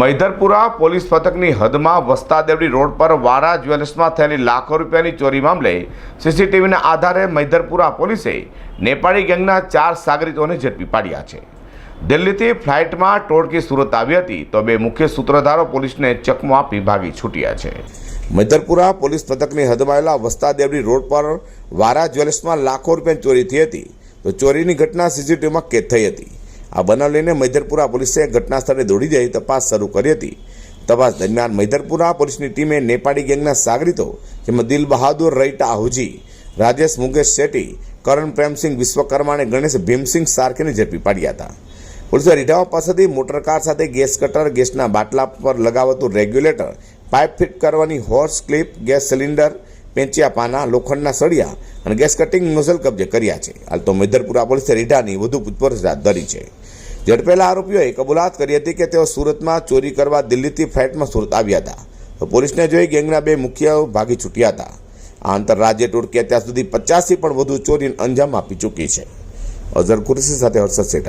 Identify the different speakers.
Speaker 1: Maidharpura police પથકની હદમાં Vastadevdi road પર વારા જ્વેલર્સમાં થયેલી લાખો રૂપિયાની ચોરી મામલે સીસીટીવીના આધારે મૈધરપુરા પોલીસે નેપાળી ગેંગના ચાર સાગરિતોને ઝડપી પાડ્યા છે. દિલ્હીથી ફ્લાઇટમાં ટોળકી સુરત આવી હતી તો બે મુખ્ય સૂત્રધારો પોલીસને ચકમો આપી ભાગી છૂટ્યા છે. મૈધરપુરા પોલીસ પથકની હદમાં આવેલા વસ્તાદેવડી રોડ પર વારા જ્વેલર્સમાં લાખો રૂપિયાની ચોરી થઈ હતી. તો ચોરીની ઘટના સીસીટીવીમાં કેદ થઈ હતી. આ બનાવ લઈને મૈધરપુરા પોલીસે ઘટના સ્થળે દોડી જઈ તપાસ શરૂ કરી હતી. તપાસ દરમિયાન મૈધરપુરા પોલીસની ટીમે નેપાળી ગેંગના સાગરીતો જેમાં દિલ બહાદુર રૈટા આહુજી, રાજેશ મુકેશ શેટ્ટી, કરણ પ્રેમસિંહ વિશ્વકર્મા અને ગણેશ ભીમસિંહ સાર્કેને ઝડપી પાડ્યા હતા. પોલીસે રીઢાવા પાસેથી મોટરકાર સાથે ગેસ કટર, ગેસના બાટલા પર લગાવતું રેગ્યુલેટર, પાઇપ ફિટ કરવાની હોર્સ ક્લિપ, ગેસ સિલિન્ડર પેંચિયા પાના લોખંડના સળિયા અને ગેસ કટિંગ નોઝલ કબજે કર્યા છે. હાલ તો મેધરપુરા પોલીસે રીઢાની વધુ પૂછપરછ હાથ ધરી છે. ઝડપેલા આરોપીઓએ કબૂલાત કરી હતી કે તેઓ સુરતમાં ચોરી કરવા દિલ્હીથી ફ્લાઇટમાં સુરત આવ્યા હતા. તો પોલીસને જોઈ ગેંગના બે મુખ્ય ભાગી છૂટ્યા હતા. આ આંતરરાજ્ય ટોળકી અત્યાર સુધી પચાસથી પણ વધુ ચોરીને અંજામ આપી ચૂકી છે. અઝર કુરેશી સાથે હર્ષદ સેઠા